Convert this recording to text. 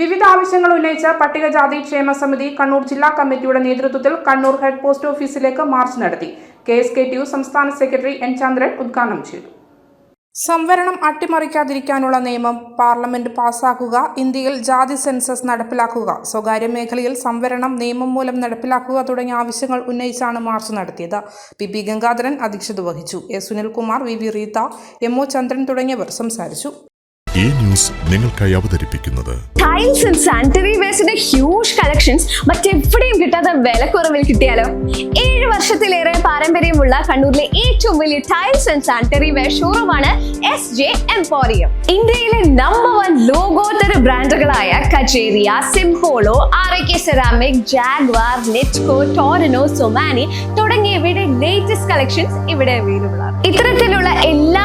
വിവിധ ആവശ്യങ്ങൾ ഉന്നയിച്ച പട്ടികജാതി ക്ഷേമ സമിതി കണ്ണൂർ ജില്ലാ കമ്മിറ്റിയുടെ നേതൃത്വത്തിൽ കണ്ണൂർ ഹെഡ് പോസ്റ്റ് ഓഫീസിലേക്ക് മാർച്ച് നടത്തി. K S K T U സംസ്ഥാന സെക്രട്ടറി എൻ ചന്ദ്രൻ ഉദ്ഘാടനം ചെയ്തു. സംവരണം അട്ടിമറിക്കാതിരിക്കാനുള്ള നിയമം പാർലമെന്റ് പാസാക്കുക ഇന്ത്യയിൽ ജാതി സെൻസസ് നടപ്പിലാക്കുക സ്വകാര്യ മേഖലയിൽ സംവരണം നിയമം മൂലം നടപ്പിലാക്കുക തുടങ്ങിയ ആവശ്യങ്ങൾ ഉന്നയിച്ചാണ് മാർച്ച് നടത്തിയത്. പി പി ഗംഗാധരൻ അധ്യക്ഷത വഹിച്ചു. S Sunilkumar V V Reetha M O Chandran തുടങ്ങിയവർ സംസാരിച്ചു. ഈ ന്യൂസ് നിങ്ങൾക്കായി അവതരിപ്പിക്കുന്നത്. ടൈൽസ് ആൻഡ് സാനിറ്ററി വേസ്റ്റിന്റെ ഹ്യൂജ് കളക്ഷൻസ് മറ്റെവിടെയും കിട്ടാത്ത വിലക്കുറവിൽ കിട്ടിയാലോ? ഏഴ് വർഷത്തിലേറെ പാരമ്പര്യമുള്ള കണ്ണൂരിലെ ഏറ്റവും വലിയ ടൈൽസ് ആൻഡ് സാനിറ്ററി വെയർ ഷോറൂമാണ് എസ് ജെ എംപോറിയം ഇന്ത്യയിലെ നമ്പർ വൺ ലോകോത്തര ബ്രാൻഡുകളായ Kajaria Simpolo R K ceramic Jaquar Nitco Torino Somany തുടങ്ങിയവയുടെ ലേറ്റസ്റ്റ് കളക്ഷൻസ് ഇവിടെ അവൈലബിൾ ആണ്. ഇത്തരത്തിലുള്ള എല്ലാ